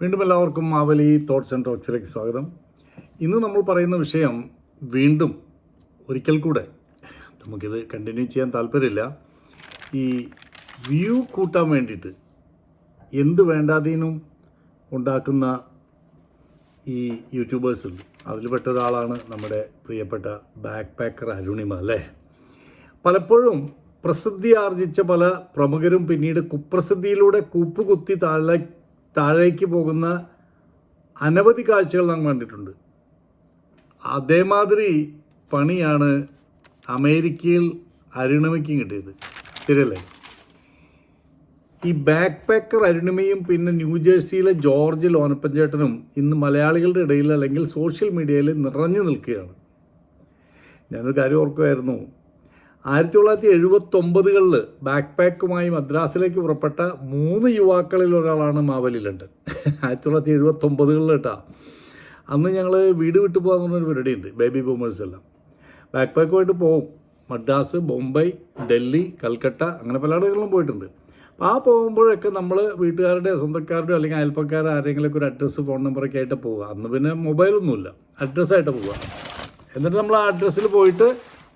വീണ്ടും എല്ലാവർക്കും Mavli thoughts and ടോക്സിലേക്ക് സ്വാഗതം. ഇന്ന് നമ്മൾ പറയുന്ന വിഷയം വീണ്ടും ഒരിക്കൽ കൂടെ. നമുക്കിത് കണ്ടിന്യൂ ചെയ്യാൻ താല്പര്യമില്ല. ഈ വ്യൂ കൂട്ടാൻ വേണ്ടിയിട്ട് എന്ത് വേണ്ടാതീനും ഉണ്ടാക്കുന്ന ഈ യൂട്യൂബേഴ്സുണ്ട് അതിൽപ്പെട്ട അതിൽ പെട്ട ഒരാളാണ് നമ്മുടെ പ്രിയപ്പെട്ട ബാക്ക് പാക്കർ അരുണിമ അല്ലേ? പലപ്പോഴും പ്രസിദ്ധി ആർജിച്ച പല പ്രമുഖരും പിന്നീട് കുപ്രസിദ്ധിയിലൂടെ കൂപ്പുകുത്തി താഴെ താഴേക്ക് പോകുന്ന അനവധി കാഴ്ചകൾ നാം കണ്ടിട്ടുണ്ട്. അതേമാതിരി പണിയാണ് അമേരിക്കയിൽ അരുണിമയ്ക്കും കിട്ടിയത്. ശരിയല്ലേ? ഈ ബാക്ക് പാക്കർ അരുണിമയും പിന്നെ ന്യൂജേഴ്സിയിലെ ജോർജ് ലോനപ്പഞ്ചേട്ടനും ഇന്ന് മലയാളികളുടെ ഇടയിൽ അല്ലെങ്കിൽ സോഷ്യൽ മീഡിയയിൽ നിറഞ്ഞു നിൽക്കുകയാണ്. ഞാനൊരു കാര്യം ഓർക്കുമായിരുന്നു. ആയിരത്തി തൊള്ളായിരത്തി എഴുപത്തൊമ്പതുകളിൽ ബാക്ക് പാക്കുമായി മദ്രാസിലേക്ക് പുറപ്പെട്ട മൂന്ന് യുവാക്കളിൽ ഒരാളാണ് മാവലിലുണ്ട് ആയിരത്തി തൊള്ളായിരത്തി എഴുപത്തൊമ്പതുകളിൽ കേട്ടാ. അന്ന് ഞങ്ങൾ വീട് വിട്ടു പോകാൻ പറഞ്ഞൊരു പരിപാടിയുണ്ട് ബേബി ബൂമേഴ്സ് എല്ലാം. ബാക്ക് പാക്കുമായിട്ട് പോകും മദ്രാസ് ബോംബെ ഡൽഹി കൽക്കട്ട അങ്ങനെ പല പോയിട്ടുണ്ട്. അപ്പോൾ ആ പോകുമ്പോഴൊക്കെ നമ്മൾ വീട്ടുകാരുടെ സ്വന്തക്കാരുടെ അല്ലെങ്കിൽ അയൽപ്പക്കാരുടെ ആരെങ്കിലുമൊക്കെ ഒരു അഡ്രസ്സ് ഫോൺ നമ്പറൊക്കെ ആയിട്ട് പോവുക. അന്ന് പിന്നെ മൊബൈലൊന്നുമില്ല അഡ്രസ്സായിട്ട് പോവുക. എന്നിട്ട് നമ്മൾ ആ അഡ്രസ്സിൽ പോയിട്ട്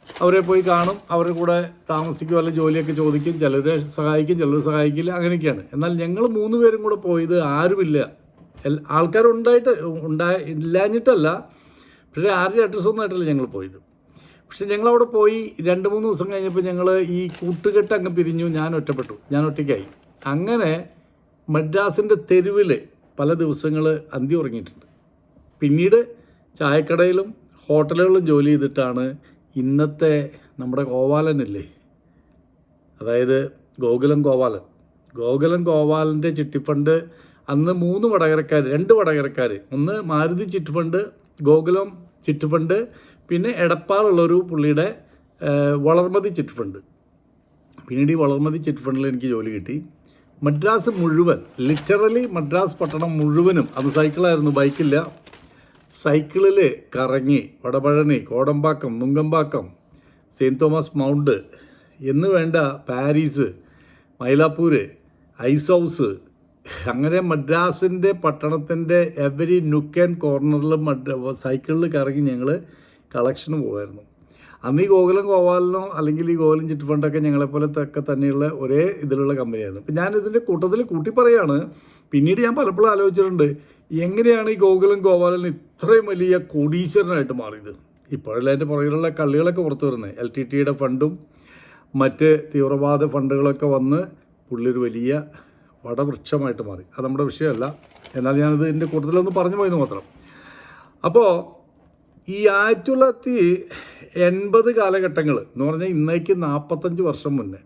അവരെ പോയി കാണും അവരുടെ കൂടെ താമസിക്കും അല്ലെങ്കിൽ ജോലിയൊക്കെ ചോദിക്കും ചിലരെ സഹായിക്കും ചിലർ സഹായിക്കില്ല അങ്ങനെയൊക്കെയാണ്. എന്നാൽ ഞങ്ങൾ മൂന്ന് പേരും കൂടെ പോയത് ആരുമില്ല. ആൾക്കാരുണ്ടായിട്ട് ഉണ്ടായി ഇല്ലാഞ്ഞിട്ടല്ല. പക്ഷേ ആരുടെ അഡ്രസ്സൊന്നും ആയിട്ടല്ല ഞങ്ങൾ പോയത്. പക്ഷെ ഞങ്ങളവിടെ പോയി രണ്ട് മൂന്ന് ദിവസം കഴിഞ്ഞപ്പോൾ ഞങ്ങൾ ഈ കൂട്ടുകെട്ട് അങ്ങ് പിരിഞ്ഞു ഞാൻ ഒറ്റപ്പെട്ടു ഞാൻ ഒറ്റയ്ക്കായി. അങ്ങനെ മദ്രാസിന്റെ തെരുവിൽ പല ദിവസങ്ങൾ അന്തി ഉറങ്ങിയിട്ടുണ്ട്. പിന്നീട് ചായക്കടയിലും ഹോട്ടലുകളിലും ജോലി ചെയ്തിട്ടാണ് ഇന്നത്തെ നമ്മുടെ ഗോപാലനില്ലേ? അതായത് ഗോകുലം ഗോപാലൻ. ഗോകുലം ഗോപാലന്റെ ചിട്ടിഫണ്ട് അന്ന് മൂന്ന് വടകരക്കാർ രണ്ട് വടകരക്കാർ ഒന്ന് മാരുതി ചിറ്റ്ഫണ്ട് ഗോകുലം ചിറ്റ്ഫണ്ട് പിന്നെ എടപ്പാളുള്ളൊരു പുള്ളിയുടെ വളർമതി ചിറ്റ്ഫണ്ട് പിന്നീട് ഈ വളർമതി ചിറ്റ് ഫണ്ടിൽ എനിക്ക് ജോലി കിട്ടി. മദ്രാസ് മുഴുവൻ ലിറ്ററലി മദ്രാസ് പട്ടണം മുഴുവനും അന്ന് സൈക്കിളായിരുന്നു ബൈക്കില്ല. സൈക്കിളിൽ കറങ്ങി Vadapalani Kodambakkam Nungambakkam Saint Thomas Mount എന്ന് വേണ്ട പാരീസ് മൈലാപ്പൂർ ഐസ് ഹൗസ് അങ്ങനെ മദ്രാസിന്റെ പട്ടണത്തിന്റെ എവരി നുക്ക് ആൻഡ് കോർണറിലും സൈക്കിളിൽ കറങ്ങി ഞങ്ങൾ കളക്ഷന് പോകുമായിരുന്നു അന്ന് ഈ ഗോകുലം ഗോപാലനോ അല്ലെങ്കിൽ ഈ ഗോകുലം ചിറ്റ് ഫണ്ടൊക്കെ ഒക്കെ തന്നെയുള്ള ഒരേ ഇതിലുള്ള കമ്പനിയായിരുന്നു. അപ്പം ഞാൻ ഇതിന്റെ കൂട്ടത്തിൽ കൂട്ടി പറയാണ്. പിന്നീട് ഞാൻ പലപ്പോഴും ആലോചിച്ചിട്ടുണ്ട് എങ്ങനെയാണ് ഈ ഗോകുലം ഗോപാലൻ ഇത്രയും വലിയ കോടീശ്വരനായിട്ട് മാറിയത്? ഇപ്പോഴല്ല അതിന്റെ പുറകിലുള്ള കള്ളികളൊക്കെ പുറത്തു വരുന്നത്. എൽ ടി ടിയുടെ ഫണ്ടും മറ്റ് തീവ്രവാദ ഫണ്ടുകളൊക്കെ വന്ന് പുള്ളിയൊരു വലിയ വടവൃക്ഷമായിട്ട് മാറി. അത് നമ്മുടെ വിഷയമല്ല. എന്നാൽ ഞാനത് ഇതിന്റെ കൂട്ടത്തിലൊന്ന് പറഞ്ഞു പോയെന്ന് മാത്രം. അപ്പോൾ ഈ ആയിരത്തി തൊള്ളായിരത്തി എൺപത് കാലഘട്ടങ്ങൾ എന്ന് പറഞ്ഞാൽ ഇന്നേക്ക് നാൽപ്പത്തഞ്ച് വർഷം മുന്നേ.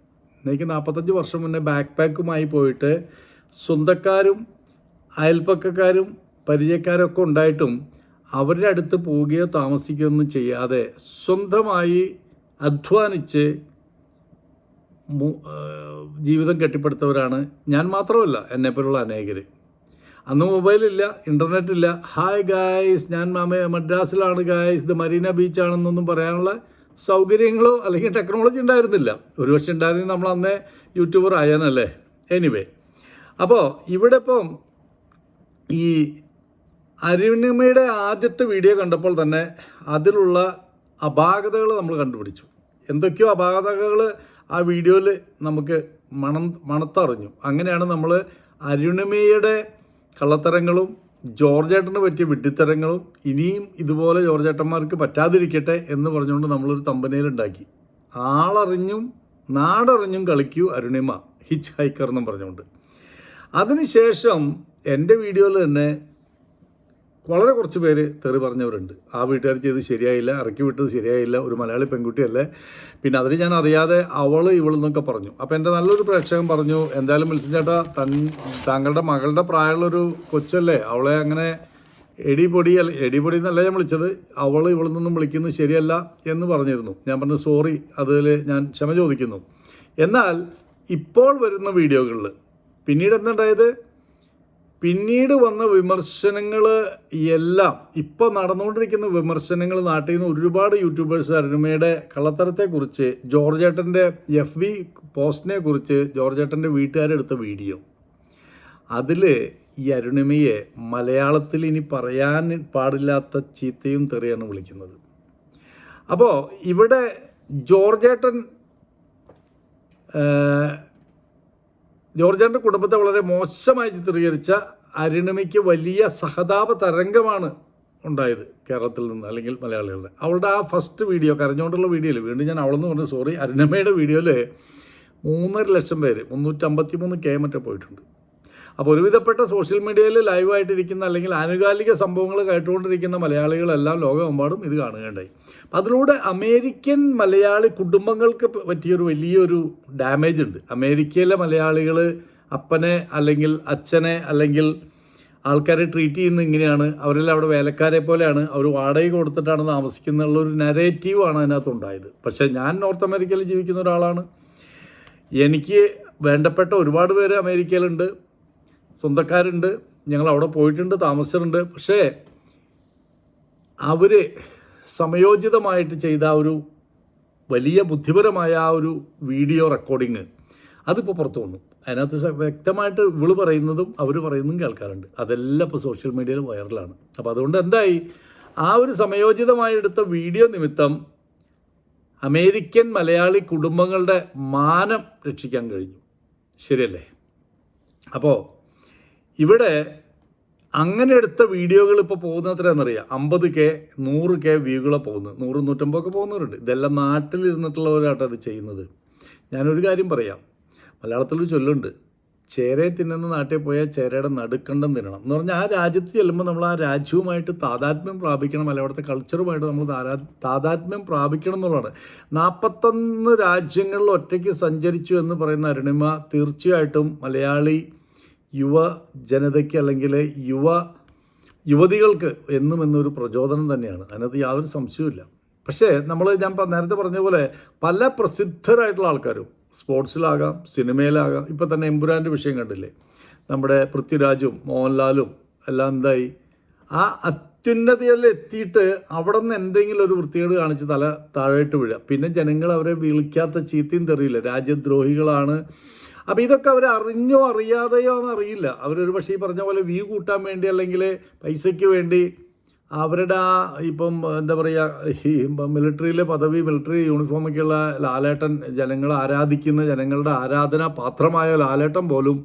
ഇന്നേക്ക് നാൽപ്പത്തഞ്ച് വർഷം മുന്നേ ബാക്ക് പാക്കുമായി പോയിട്ട് സ്വന്തക്കാരും അയൽപ്പക്കക്കാരും പരിചയക്കാരൊക്കെ ഉണ്ടായിട്ടും അവരുടെ അടുത്ത് പോവുകയോ താമസിക്കുകയോ ഒന്നും ചെയ്യാതെ സ്വന്തമായി അധ്വാനിച്ച് ജീവിതം കെട്ടിപ്പടുത്തവരാണ് ഞാൻ മാത്രമല്ല എന്നെപ്പോലുള്ള അനേകർ അന്ന് മൊബൈലില്ല ഇന്റർനെറ്റ് ഇല്ല. ഹായ് ഗായ്സ് ഞാൻ മാമ മദ്രാസിലാണ് ഗായ്സ് ഇത് മരീന ബീച്ചാണെന്നൊന്നും പറയാനുള്ള സൗകര്യങ്ങളോ അല്ലെങ്കിൽ ടെക്നോളജി ഉണ്ടായിരുന്നില്ല. ഒരു ഒരുപക്ഷെ ഉണ്ടായിരുന്നെങ്കിൽ നമ്മൾ അന്നേ യൂട്യൂബർ ആയാനല്ലേ? എനിവേ അപ്പോൾ ഇവിടെ ഇപ്പം ഈ അരുണിമയുടെ ആദ്യത്തെ വീഡിയോ കണ്ടപ്പോൾ തന്നെ അതിലുള്ള അപാകതകൾ നമ്മൾ കണ്ടുപിടിച്ചു. എന്തൊക്കെയോ അപാകതകൾ ആ വീഡിയോയിൽ നമുക്ക് മണം മണത്തറിഞ്ഞു. അങ്ങനെയാണ് നമ്മൾ അരുണിമയുടെ കള്ളത്തരങ്ങളും ജോർജേട്ടന് പറ്റിയ വിഡ്ഢിത്തരങ്ങളും ഇനിയും ഇതുപോലെ ജോർജേട്ടന്മാർക്ക് പറ്റാതിരിക്കട്ടെ എന്ന് പറഞ്ഞുകൊണ്ട് നമ്മളൊരു തമ്പനയിൽ ഉണ്ടാക്കി. ആളറിഞ്ഞും നാടറിഞ്ഞും കളിക്കൂ അരുണിമ ഹിച്ച് ഹൈക്കർ എന്നും പറഞ്ഞുകൊണ്ട്. അതിനുശേഷം എന്റെ വീഡിയോയിൽ തന്നെ വളരെ കുറച്ച് പേര് തെറി പറഞ്ഞവരുണ്ട്. ആ വീട്ടുകാർ ചെയ്ത് ശരിയായില്ല ഇറക്കി വിട്ടത് ശരിയായില്ല ഒരു മലയാളി പെൺകുട്ടിയല്ലേ. പിന്നെ അതിന് ഞാൻ അറിയാതെ അവൾ ഇവളെന്നൊക്കെ പറഞ്ഞു. അപ്പോൾ എന്റെ നല്ലൊരു പ്രേക്ഷകൻ പറഞ്ഞു എന്തായാലും വിൽസൻ ചേട്ടാ തൻ താങ്കളുടെ മകളുടെ പ്രായമുള്ളൊരു കൊച്ചല്ലേ അവളെ അങ്ങനെ എടിപൊടി അല്ല എടി പൊടി എന്നല്ല ഞാൻ വിളിച്ചത് അവൾ ഇവളിൽ നിന്നും വിളിക്കുന്നത് ശരിയല്ല എന്ന് പറഞ്ഞിരുന്നു. ഞാൻ പറഞ്ഞു സോറി അതിൽ ഞാൻ ക്ഷമ ചോദിക്കുന്നു. എന്നാൽ ഇപ്പോൾ വരുന്ന വീഡിയോകളിൽ പിന്നീട് എന്തുണ്ടായത് പിന്നീട് വന്ന വിമർശനങ്ങൾ എല്ലാം ഇപ്പോൾ നടന്നുകൊണ്ടിരിക്കുന്ന വിമർശനങ്ങൾ നാട്ടിൽ നിന്ന് ഒരുപാട് യൂട്യൂബേഴ്സ് അരുണിമയുടെ കള്ളത്തരത്തെക്കുറിച്ച് ജോർജേട്ടന്റെ എഫ് ബി പോസ്റ്റിനെ കുറിച്ച് ജോർജേട്ടന്റെ വീട്ടുകാരെടുത്ത വീഡിയോ. അതിൽ ഈ അരുണിമയെ മലയാളത്തിൽ ഇനി പറയാൻ പാടില്ലാത്ത ചീത്തയും തെറിയാണ് വിളിക്കുന്നത്. അപ്പോൾ ഇവിടെ ജോർജേട്ടൻ ഏഹ്, ജോർജേട്ടന്റെ കുടുംബത്തെ വളരെ മോശമായി ചിത്രീകരിച്ച അരുണിമയ്ക്ക് വലിയ സഹതാപ തരംഗമാണ് ഉണ്ടായത് കേരളത്തിൽ നിന്ന് അല്ലെങ്കിൽ മലയാളികളുടെ. അവളുടെ ആ ഫസ്റ്റ് വീഡിയോ കരഞ്ഞുകൊണ്ടുള്ള വീഡിയോയിൽ വീണ്ടും ഞാൻ അവളെന്ന് പറഞ്ഞു സോറി അരുണിമയുടെ വീഡിയോയിൽ മൂന്നര ലക്ഷം പേര് മുന്നൂറ്റമ്പത്തി മൂന്ന് കെ മറ്റേ പോയിട്ടുണ്ട്. അപ്പോൾ ഒരുവിധപ്പെട്ട സോഷ്യൽ മീഡിയയിൽ ലൈവായിട്ടിരിക്കുന്ന അല്ലെങ്കിൽ ആനുകാലിക സംഭവങ്ങൾ കേട്ടുകൊണ്ടിരിക്കുന്ന മലയാളികളെല്ലാം ലോകമെമ്പാടും ഇത് കാണുകയുണ്ടായി. അതിലൂടെ അമേരിക്കൻ മലയാളി കുടുംബങ്ങൾക്ക് പറ്റിയൊരു വലിയൊരു ഡാമേജ് ഉണ്ട്. അമേരിക്കയിലെ മലയാളികൾ അപ്പനെ അല്ലെങ്കിൽ അച്ഛനെ അല്ലെങ്കിൽ ആൾക്കാരെ ട്രീറ്റ് ചെയ്യുന്നത് ഇങ്ങനെയാണ്. അവരെല്ലാം അവിടെ വേലക്കാരെ പോലെയാണ്. അവർ വാടക കൊടുത്തിട്ടാണ് താമസിക്കുന്ന ഒരു നരേറ്റീവാണ് അതിനകത്തുണ്ടായത് പക്ഷേ ഞാൻ നോർത്ത് അമേരിക്കയിൽ ജീവിക്കുന്ന ഒരാളാണ്. എനിക്ക് വേണ്ടപ്പെട്ട ഒരുപാട് പേര് അമേരിക്കയിലുണ്ട്. സ്വന്തക്കാരുണ്ട് ഞങ്ങൾ അവിടെ പോയിട്ടുണ്ട് താമസിച്ചിട്ടുണ്ട്. പക്ഷേ അവർ സമയോചിതമായിട്ട് ചെയ്ത ഒരു വലിയ ബുദ്ധിപരമായ ആ ഒരു വീഡിയോ റെക്കോർഡിങ് അതിപ്പോൾ പുറത്തു വന്നു. അതിനകത്ത് വ്യക്തമായിട്ട് ഇവൾ പറയുന്നതും അവർ പറയുന്നതും കേൾക്കാറുണ്ട്. അതെല്ലാം ഇപ്പോൾ സോഷ്യൽ മീഡിയയിൽ വൈറലാണ്. അപ്പോൾ അതുകൊണ്ട് എന്തായി? ആ ഒരു സമയോചിതമായി എടുത്ത വീഡിയോ നിമിത്തം അമേരിക്കൻ മലയാളി കുടുംബങ്ങളുടെ മാനം രക്ഷിക്കാൻ കഴിഞ്ഞു. ശരിയല്ലേ? അപ്പോൾ ഇവിടെ അങ്ങനെ എടുത്ത വീഡിയോകൾ ഇപ്പോൾ പോകുന്ന എത്രയാണെന്നറിയാം അമ്പത് കെ നൂറ് കെ വ്യൂകളെ പോകുന്നത്. നൂറ് നൂറ്റമ്പതൊക്കെ പോകുന്നവരുണ്ട്. ഇതെല്ലാം നാട്ടിലിരുന്നിട്ടുള്ളവരാട്ടോ അത് ചെയ്യുന്നത്. ഞാനൊരു കാര്യം പറയാം. മലയാളത്തിലൊരു ചൊല്ലുണ്ട്. ചേരയെ തിന്നുന്ന നാട്ടിൽ പോയാൽ ചേരയുടെ നടുക്കണ്ടം തിന്നണം എന്ന് പറഞ്ഞാൽ ആ രാജ്യത്ത് ചെല്ലുമ്പോൾ നമ്മൾ ആ രാജ്യവുമായിട്ട് താതാത്മ്യം പ്രാപിക്കണം. അല്ല അവിടുത്തെ കൾച്ചറുമായിട്ട് നമ്മൾ താതാത്മ്യം പ്രാപിക്കണം എന്നുള്ളതാണ്. നാൽപ്പത്തൊന്ന് രാജ്യങ്ങളിൽ ഒറ്റയ്ക്ക് സഞ്ചരിച്ചു എന്ന് പറയുന്ന അരുണിമ തീർച്ചയായിട്ടും മലയാളി യുവ ജനതയ്ക്ക് അല്ലെങ്കിൽ യുവ യുവതികൾക്ക് എന്നും എന്നൊരു പ്രചോദനം തന്നെയാണ്. അതിനകത്ത് യാതൊരു സംശയവുമില്ല പക്ഷേ നമ്മൾ ഞാൻ നേരത്തെ പറഞ്ഞ പോലെ പല പ്രസിദ്ധരായിട്ടുള്ള ആൾക്കാരും സ്പോർട്സിലാകാം സിനിമയിലാകാം ഇപ്പം തന്നെ എമ്പുരാന്റെ വിഷയം കണ്ടില്ലേ? നമ്മുടെ പൃഥ്വിരാജും മോഹൻലാലും എല്ലാം എന്തായി? ആ അത്യുന്നതയിൽ എത്തിയിട്ട് അവിടെ നിന്ന് എന്തെങ്കിലും ഒരു വൃത്തികേട് കാണിച്ച് തല താഴോട്ട് വീഴുക പിന്നെ ജനങ്ങൾ അവരെ വിളിക്കാത്ത ചീത്തയും തെറിയില്ല. രാജ്യദ്രോഹികളാണ്. അപ്പോൾ ഇതൊക്കെ അവർ അറിഞ്ഞോ അറിയാതെയോ എന്ന് അറിയില്ല. അവരൊരു പക്ഷേ ഈ പറഞ്ഞ പോലെ വ്യൂ കൂട്ടാൻ വേണ്ടി അല്ലെങ്കിൽ പൈസയ്ക്ക് വേണ്ടി അവരുടെ ആ ഇപ്പം എന്താ പറയുക ഈ മിലിറ്ററിയിലെ പദവി മിലിറ്ററി യൂണിഫോമൊക്കെയുള്ള ലാലേട്ടൻ ജനങ്ങൾ ആരാധിക്കുന്ന ജനങ്ങളുടെ ആരാധനാ പാത്രമായ ലാലേട്ടൻ പോലും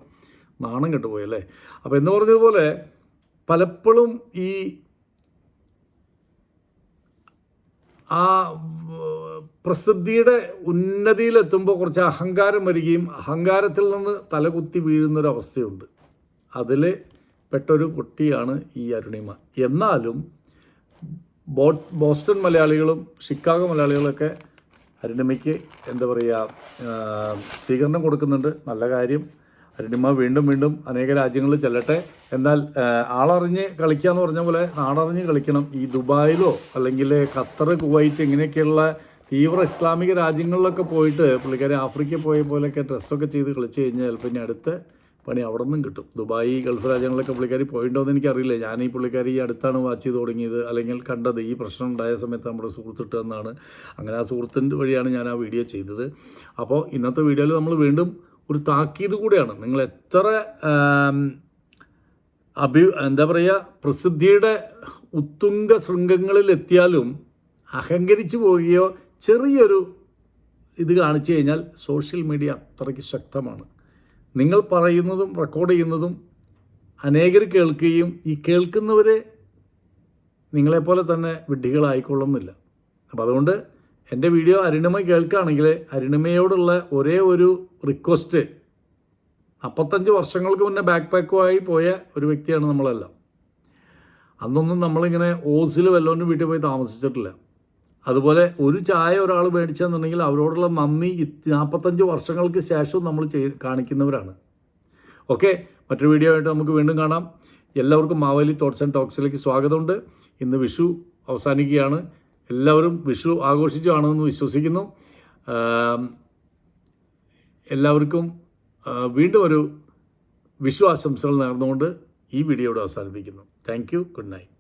നാണം കെട്ടുപോയി അല്ലേ? അപ്പോൾ എന്ന് പറഞ്ഞതുപോലെ പലപ്പോഴും ഈ ആ പ്രസിദ്ധിയുടെ ഉന്നതിയിലെത്തുമ്പോൾ കുറച്ച് അഹങ്കാരം വരികയും അഹങ്കാരത്തിൽ നിന്ന് തലകുത്തി വീഴുന്നൊരവസ്ഥയുണ്ട്. അതിൽ പെട്ടൊരു കുട്ടിയാണ് ഈ അരുണിമ. എന്നാലും ബോ ബോസ്റ്റൺ മലയാളികളും ഷിക്കാഗോ മലയാളികളൊക്കെ അരുണിമയ്ക്ക് എന്താ പറയുക സ്വീകരണം കൊടുക്കുന്നുണ്ട്. നല്ല കാര്യം. അരുണിമ വീണ്ടും വീണ്ടും അനേക രാജ്യങ്ങളിൽ ചെല്ലട്ടെ. എന്നാൽ ആളറിഞ്ഞ് കളിക്കുക എന്ന് പറഞ്ഞ പോലെ നാടറിഞ്ഞ് കളിക്കണം. ഈ ദുബായിലോ അല്ലെങ്കിൽ ഖത്തർ കുവൈറ്റ് ഇങ്ങനെയൊക്കെയുള്ള തീവ്ര ഇസ്ലാമിക രാജ്യങ്ങളിലൊക്കെ പോയിട്ട് പുള്ളിക്കാരി ആഫ്രിക്കയിൽ പോയ പോലെയൊക്കെ ഡ്രസ്സൊക്കെ ചെയ്ത് കളിച്ച് കഴിഞ്ഞാൽ പിന്നെ അടുത്ത പണി അവിടെ നിന്നും കിട്ടും. ദുബായി ഗൾഫ് രാജ്യങ്ങളിലൊക്കെ പുള്ളിക്കാരി പോയിട്ടുണ്ടോ എന്ന് എനിക്കറിയില്ല. ഞാൻ ഈ പുള്ളിക്കാരി ഈ അടുത്താണ് വാച്ച് ചെയ്ത് തുടങ്ങിയത്. അല്ലെങ്കിൽ കണ്ടത് ഈ പ്രശ്നം ഉണ്ടായ സമയത്ത് നമ്മുടെ സുഹൃത്തിട്ട് എന്നാണ് അങ്ങനെ ആ സുഹൃത്തിന്റെ വഴിയാണ് ഞാൻ ആ വീഡിയോ ചെയ്തത്. അപ്പോൾ ഇന്നത്തെ വീഡിയോയിൽ നമ്മൾ വീണ്ടും ഒരു താക്കീത് കൂടിയാണ്. നിങ്ങൾ എത്ര അഭി എന്താ പറയുക പ്രസിദ്ധിയുടെ ഉത്തുംഗ ശൃംഗങ്ങളിൽ എത്തിയാലും അഹങ്കരിച്ചു പോവുകയോ ചെറിയൊരു ഇത് കാണിച്ചു കഴിഞ്ഞാൽ സോഷ്യൽ മീഡിയ അത്രയ്ക്ക് ശക്തമാണ്. നിങ്ങൾ പറയുന്നതും റെക്കോർഡ് ചെയ്യുന്നതും അനേകർ കേൾക്കുകയും ഈ കേൾക്കുന്നവരെ നിങ്ങളെപ്പോലെ തന്നെ വിഡ്ഢികളായിക്കൊള്ളുന്നില്ല. അപ്പോൾ അതുകൊണ്ട് എന്റെ വീഡിയോ അരുണിമ കേൾക്കുകയാണെങ്കിൽ അരുണിമയോടുള്ള ഒരേ ഒരു റിക്വസ്റ്റ് അപ്പത്തഞ്ച് വർഷങ്ങൾക്ക് മുന്നേ ബാക്ക് പാക്കുമായി പോയ ഒരു വ്യക്തിയാണ് നമ്മളെല്ലാം. അന്നൊന്നും നമ്മളിങ്ങനെ ഓസിൽ വല്ലവന്റെ വീട്ടിൽ പോയി താമസിച്ചിട്ടില്ല. അതുപോലെ ഒരു ചായ ഒരാൾ മേടിച്ചെന്നുണ്ടെങ്കിൽ അവരോടുള്ള നന്ദി നാൽപ്പത്തഞ്ച് വർഷങ്ങൾക്ക് ശേഷവും നമ്മൾ ചെയ് കാണിക്കുന്നവരാണ്. ഓക്കെ മറ്റൊരു വീഡിയോ ആയിട്ട് നമുക്ക് വീണ്ടും കാണാം. എല്ലാവർക്കും മാവേലി തോട്ട്സ് ആൻഡ് ടോക്സിലേക്ക് സ്വാഗതമുണ്ട്. ഇന്ന് വിഷു അവസാനിക്കുകയാണ്. എല്ലാവരും വിഷു ആഘോഷിച്ചു കാണുമെന്ന് വിശ്വസിക്കുന്നു എല്ലാവർക്കും വീണ്ടും ഒരു വിഷു ആശംസകൾ നേർന്നുകൊണ്ട് ഈ വീഡിയോ അവസാനിപ്പിക്കുന്നു. Thank you good night